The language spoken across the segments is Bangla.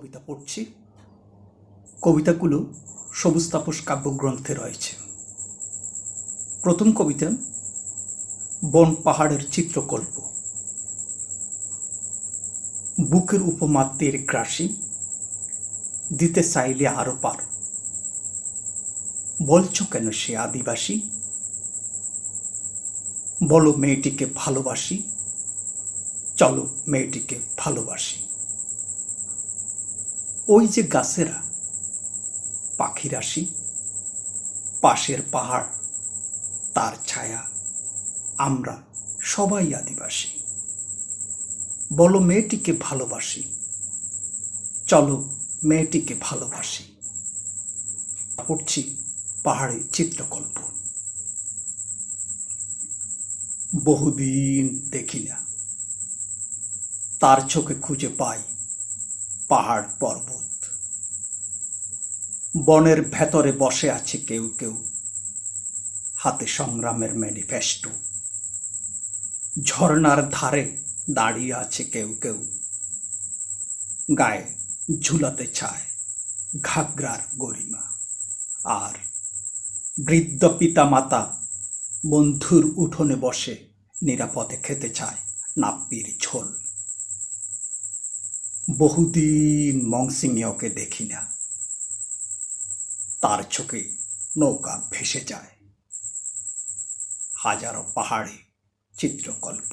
কবিতা পড়ছি। কবিতাগুলো সবুজ তাপস কাব্যগ্রন্থে রয়েছে। প্রথম কবিতা, বন পাহাড়ের চিত্রকল্প। বুকের উপমাত্রের গ্রাসী, দিতে চাইলে আরও পার। বলছো কেন সে আদিবাসী? বলো মেয়েটিকে ভালোবাসি, চলো মেয়েটিকে ভালোবাসি। ওই যে গাছেরা পাখিরাশি পাশের পাহাড়, তার ছায়া, আমরা সবাই আদিবাসী। বলো মেয়েটিকে ভালোবাসি, চলো মেয়েটিকে ভালোবাসি। পড়ছি পাহাড়ে চিত্রকল্প। বহুদিন দেখি না, তার চোখে খুঁজে পাই পাহাড় পর্বত। বনের ভেতরে বসে আছে কেউ কেউ। হাতে সংগ্রামের ম্যানিফেস্টো। ঝর্ণার ধারে দাঁড়িয়ে আছে কেউ কেউ। গায়ে ঝুলাতে চায় ঘাগরার গরিমা। আর বৃদ্ধ পিতা মাতা বন্ধুর উঠোনে বসে নিরাপদে খেতে চায় নাপ্পির ঝোল। বহুদিন মংসিংয়ে ওকে দেখি না। তার চোখে নৌকা ভেসে যায়। হাজারো পাহাড়ে চিত্রকল্প।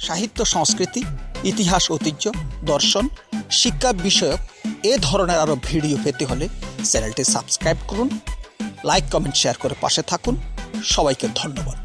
সাহিত্য, সংস্কৃতি, ইতিহাস, ঐতিহ্য, দর্শন, শিক্ষা বিষয়ক এ ধরনের আরও ভিডিও পেতে হলে চ্যানেলটি সাবস্ক্রাইব করুন, লাইক, কমেন্ট, শেয়ার করে পাশে থাকুন। সবাইকে ধন্যবাদ।